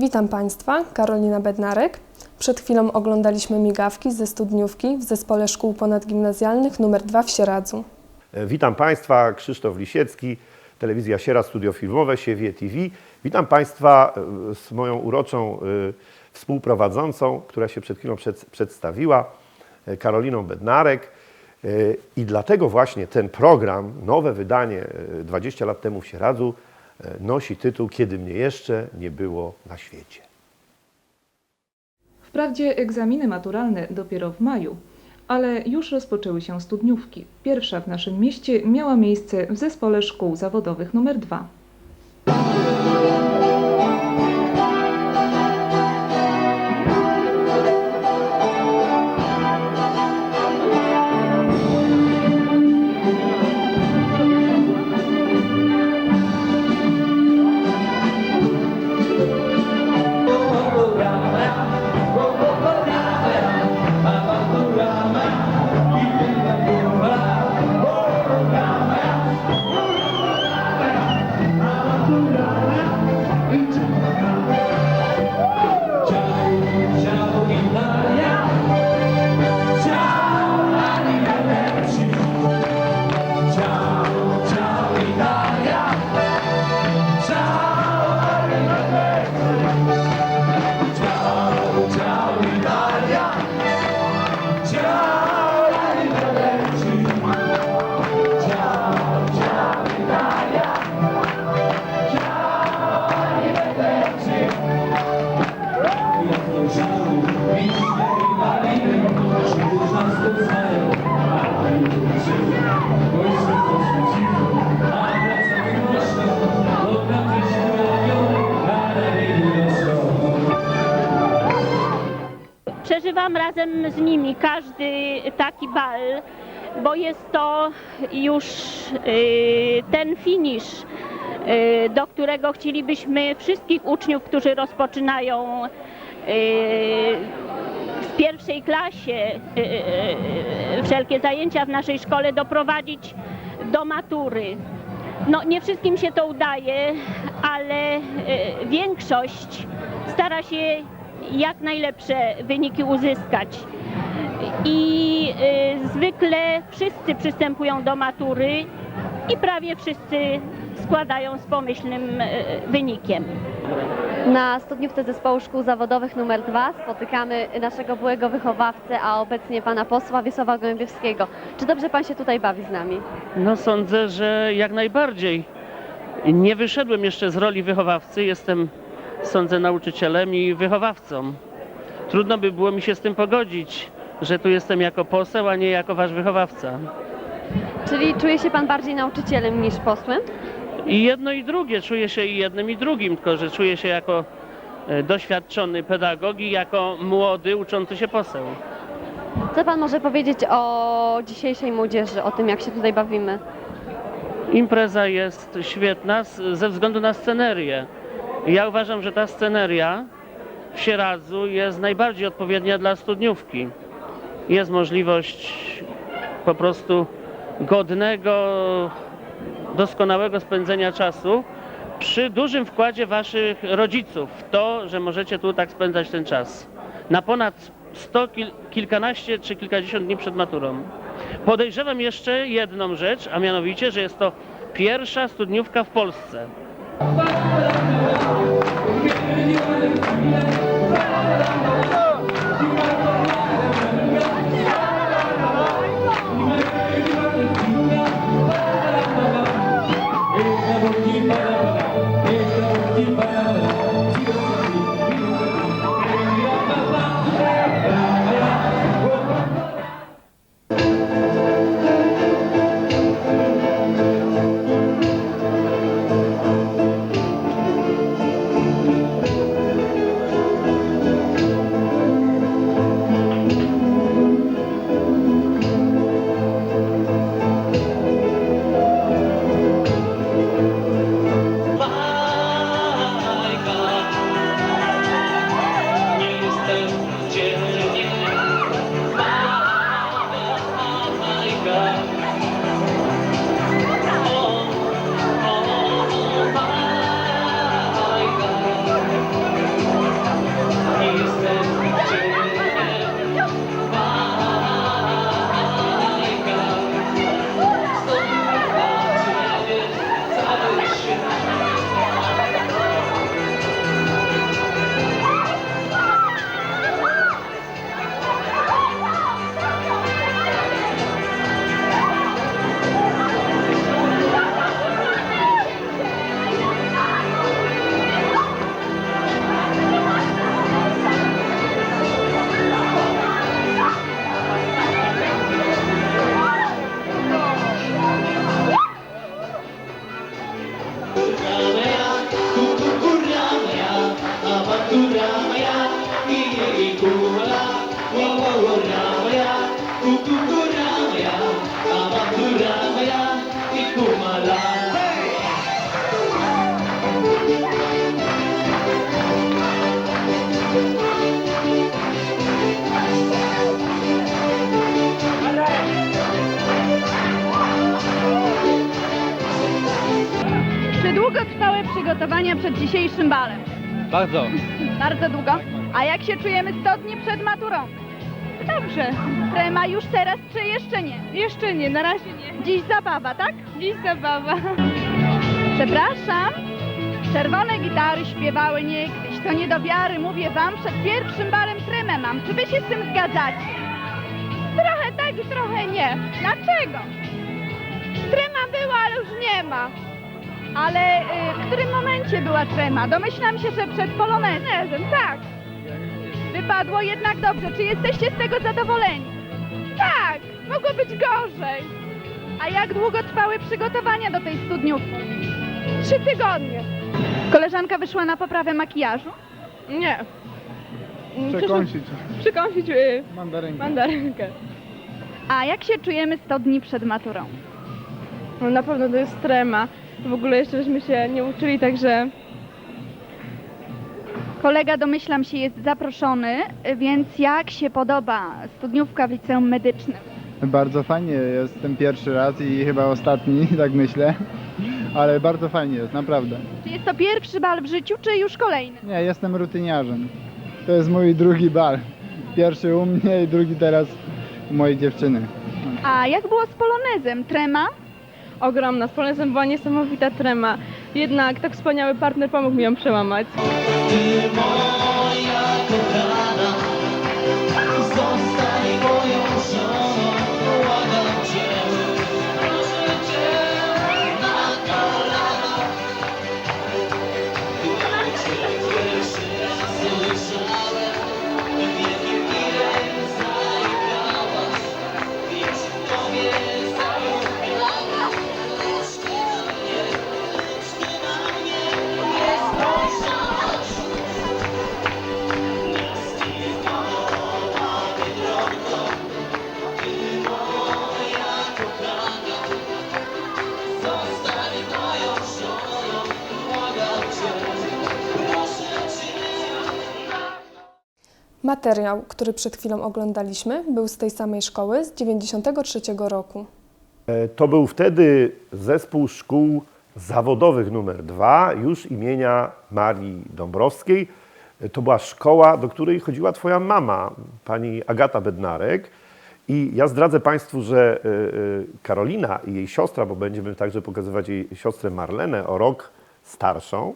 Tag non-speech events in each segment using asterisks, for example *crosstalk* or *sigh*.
Witam Państwa, Karolina Bednarek. Przed chwilą oglądaliśmy migawki ze studniówki w Zespole Szkół Ponadgimnazjalnych nr 2 w Sieradzu. E, Witam Państwa, Krzysztof Lisiecki, Telewizja Siera, Studio Filmowe, Siewie TV. Witam Państwa e, z moją uroczą e, współprowadzącą, która się przed chwilą przed, przedstawiła, Karoliną Bednarek. I dlatego właśnie ten program, nowe wydanie e, 20 lat temu w Sieradzu, nosi tytuł Kiedy mnie jeszcze nie było na świecie. Wprawdzie egzaminy maturalne dopiero w maju, ale już rozpoczęły się studniówki. Pierwsza w naszym mieście miała miejsce w Zespole Szkół Zawodowych nr 2. Przeżywam razem z nimi każdy taki bal, bo jest to już y, ten finisz, y, do którego chcielibyśmy wszystkich uczniów, którzy rozpoczynają y, w pierwszej klasie wszelkie zajęcia w naszej szkole doprowadzić do matury. No, nie wszystkim się to udaje, ale większość stara się jak najlepsze wyniki uzyskać. I y, zwykle wszyscy przystępują do matury i prawie wszyscy składają z pomyślnym y, wynikiem. Na studniówce Zespołu Szkół Zawodowych nr 2 spotykamy naszego byłego wychowawcę, a obecnie pana posła Wiesława Gołębiewskiego. Czy dobrze pan się tutaj bawi z nami? No sądzę, że jak najbardziej. Nie wyszedłem jeszcze z roli wychowawcy, jestem sądzę nauczycielem i wychowawcą. Trudno by było mi się z tym pogodzić, że tu jestem jako poseł, a nie jako wasz wychowawca. Czyli czuje się pan bardziej nauczycielem niż posłem? I jedno i drugie, czuję się i jednym i drugim, tylko że czuję się jako e, doświadczony pedagog i jako młody uczący się poseł. Co pan może powiedzieć o dzisiejszej młodzieży, o tym jak się tutaj bawimy? Impreza jest świetna ze względu na scenerię. Ja uważam, że ta sceneria w Sieradzu jest najbardziej odpowiednia dla studniówki. Jest możliwość po prostu godnego, doskonałego spędzenia czasu przy dużym wkładzie waszych rodziców w to, że możecie tu tak spędzać ten czas. Na ponad 100, kil, kilkanaście czy kilkadziesiąt dni przed maturą. Podejrzewam jeszcze jedną rzecz, a mianowicie, że jest to pierwsza studniówka w Polsce. Thank you. Przygotowania przed dzisiejszym balem? Bardzo. *laughs* Bardzo długo. A jak się czujemy 100 dni przed maturą? Dobrze. Trema już teraz, czy jeszcze nie? Jeszcze nie, na razie nie. Dziś zabawa, tak? Dziś zabawa. Przepraszam. Czerwone gitary śpiewały niegdyś. To nie do wiary, mówię wam, przed pierwszym balem tremę mam. Czy wy się z tym zgadzacie? Trochę tak i trochę nie. Dlaczego? Trema była, ale już nie ma. Ale y, w którym momencie była trema? Domyślam się, że przed polonezem, tak. Wypadło jednak dobrze. Czy jesteście z tego zadowoleni? Tak, mogło być gorzej. A jak długo trwały przygotowania do tej studniówki? Trzy tygodnie. Koleżanka wyszła na poprawę makijażu? Nie. Przekąsić Przykąsić y, mandarynkę. mandarynkę. A jak się czujemy 100 dni przed maturą? No na pewno to jest trema. W ogóle jeszcze żeśmy się nie uczyli, także Kolega, domyślam się, jest zaproszony, więc jak się podoba studniówka w liceum medycznym? Bardzo fajnie, jestem pierwszy raz i chyba ostatni, *laughs* tak myślę. Ale bardzo fajnie jest, naprawdę. Czy jest to pierwszy bal w życiu, czy już kolejny? Nie, jestem rutyniarzem. To jest mój drugi bal. Pierwszy u mnie i drugi teraz u mojej dziewczyny. A jak było z polonezem? Trema? Ogromna. Z polonezem była niesamowita trema. Jednak tak wspaniały partner pomógł mi ją przełamać. Materiał, który przed chwilą oglądaliśmy, był z tej samej szkoły z 93 roku. E, To był wtedy zespół szkół zawodowych numer 2, już imienia Marii Dąbrowskiej. E, To była szkoła, do której chodziła Twoja mama, pani Agata Bednarek. I ja zdradzę Państwu, że e, Karolina i jej siostra, bo będziemy także pokazywać jej siostrę Marlenę o rok starszą,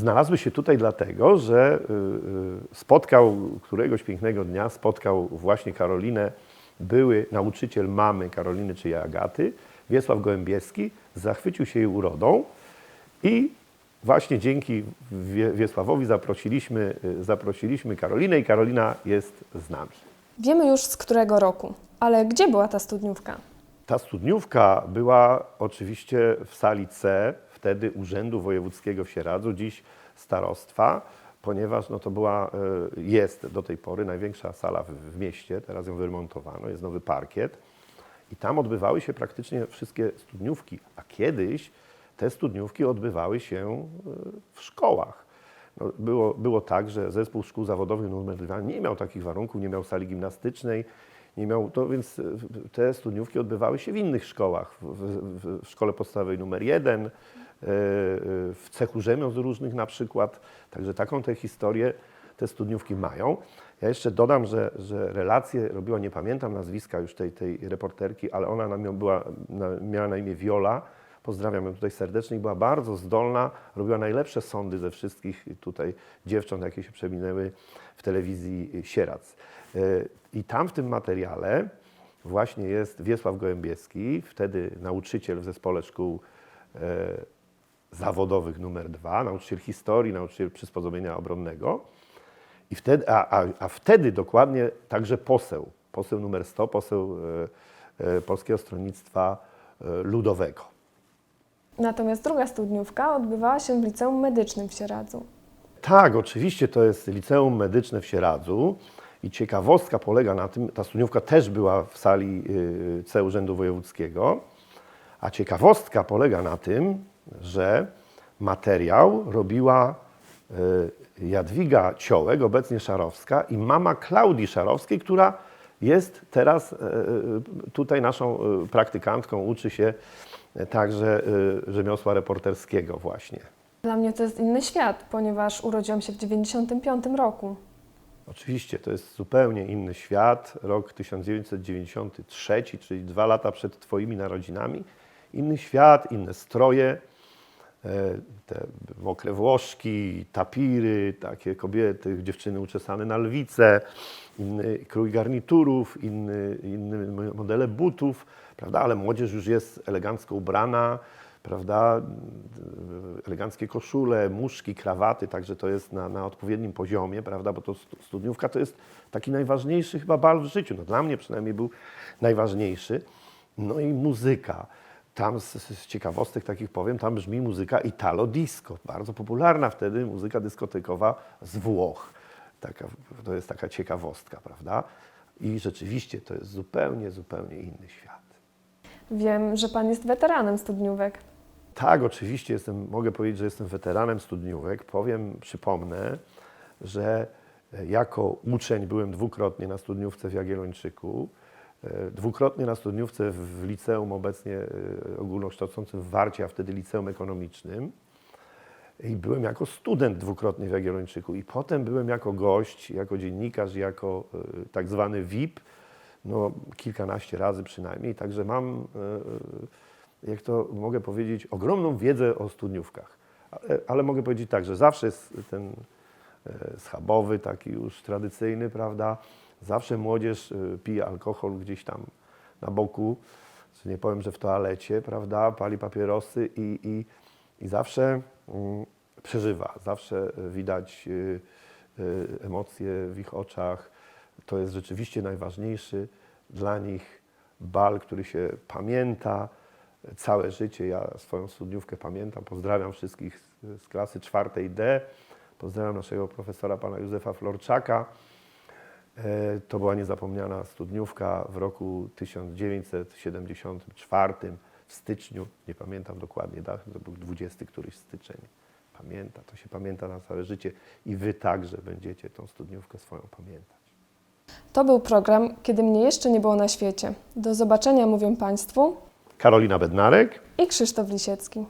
znalazły się tutaj dlatego, że y, y, spotkał któregoś pięknego dnia, spotkał właśnie Karolinę, były nauczyciel mamy Karoliny, czyli Agaty, Wiesław Gołębieski, zachwycił się jej urodą i właśnie dzięki Wie- Wiesławowi zaprosiliśmy, y, zaprosiliśmy Karolinę i Karolina jest z nami. Wiemy już z którego roku, ale gdzie była ta studniówka? Ta studniówka była oczywiście w sali C, wtedy Urzędu Wojewódzkiego w Sieradzu, dziś starostwa, ponieważ no, to była, e, jest do tej pory największa sala w, w mieście, teraz ją wyremontowano, jest nowy parkiet i tam odbywały się praktycznie wszystkie studniówki, a kiedyś te studniówki odbywały się e, w szkołach. No, było, było tak, że zespół szkół zawodowych nr 2 nie miał takich warunków, nie miał sali gimnastycznej, nie miał, więc e, te studniówki odbywały się w innych szkołach, w, w, w szkole podstawowej numer 1, e, e, w cechu rzemiosł różnych na przykład. Także taką tę historię te studniówki mają. Ja jeszcze dodam, że, że relacje robiła, nie pamiętam nazwiska już tej, tej reporterki, ale ona na, była, miała na imię Viola. Pozdrawiam ją tutaj serdecznie była bardzo zdolna, robiła najlepsze sądy ze wszystkich tutaj dziewcząt, jakie się przewinęły w telewizji Sierac. E, I tam w tym materiale właśnie jest Wiesław Gołębieski, wtedy nauczyciel w zespole szkół e, zawodowych numer dwa, nauczyciel historii, nauczyciel przysposobienia obronnego. I wtedy, a, a, a wtedy dokładnie także poseł, poseł numer 100, poseł e, e, Polskiego Stronnictwa e, Ludowego. Natomiast druga studniówka odbywała się w liceum medycznym w Sieradzu. Tak, oczywiście to jest liceum medyczne w Sieradzu i ciekawostka polega na tym, ta studniówka też była w sali y, C Urzędu Wojewódzkiego, a ciekawostka polega na tym, że materiał robiła y, Jadwiga Ciołek, obecnie Szarowska i mama Klaudii Szarowskiej, która jest teraz y, y, tutaj naszą praktykantką, uczy się także rzemiosła reporterskiego właśnie. Dla mnie to jest inny świat, ponieważ urodziłam się w 95 roku. Oczywiście to jest zupełnie inny świat, rok 1993, czyli dwa lata przed Twoimi narodzinami. Inny świat, inne stroje, te mokre włoszki, tapiry, takie kobiety, dziewczyny uczesane na lwice, inny krój garniturów, inny, inne modele butów, prawda? Ale młodzież już jest elegancko ubrana, prawda? Eleganckie koszule, muszki, krawaty, także to jest na, na odpowiednim poziomie, prawda? Bo to stu- studniówka to jest taki najważniejszy chyba bal w życiu. No dla mnie przynajmniej był najważniejszy. No i muzyka. Tam z, z ciekawostek takich powiem, tam brzmi muzyka Italo Disco, bardzo popularna wtedy muzyka dyskotekowa z Włoch. Taka, to jest taka ciekawostka, prawda? I rzeczywiście to jest zupełnie, zupełnie inny świat. Wiem, że Pan jest weteranem studniówek. Tak, oczywiście jestem, mogę powiedzieć, że jestem weteranem studniówek. Powiem, przypomnę, że jako uczeń byłem dwukrotnie na studniówce w Jagiellończyku, dwukrotnie na studniówce w liceum obecnie e, ogólnokształcącym w Warcie, a wtedy liceum ekonomicznym. I byłem jako student dwukrotnie w Jagiellończyku. I potem byłem jako gość, jako dziennikarz, jako e, tak zwany VIP, no kilkanaście razy przynajmniej. Także mam, e, jak to mogę powiedzieć, ogromną wiedzę o studniówkach. Ale, ale mogę powiedzieć tak, że zawsze jest ten e, schabowy, taki już tradycyjny, prawda? Zawsze młodzież e, pije alkohol gdzieś tam na boku, czy nie powiem, że w toalecie, prawda? Pali papierosy i, i, i zawsze mm, przeżywa, zawsze widać y, y, emocje w ich oczach. To jest rzeczywiście najważniejszy dla nich bal, który się pamięta całe życie. Ja swoją studniówkę pamiętam. Pozdrawiam wszystkich z klasy czwartej D. Pozdrawiam naszego profesora pana Józefa Florczaka. E, To była niezapomniana studniówka w roku 1974 w styczniu, nie pamiętam dokładnie to był 20 któryś styczeń. Pamięta, to się pamięta na całe życie i wy także będziecie tą studniówkę swoją pamiętać. To był program, kiedy mnie jeszcze nie było na świecie. Do zobaczenia mówią Państwu Karolina Bednarek. i Krzysztof Lisiecki.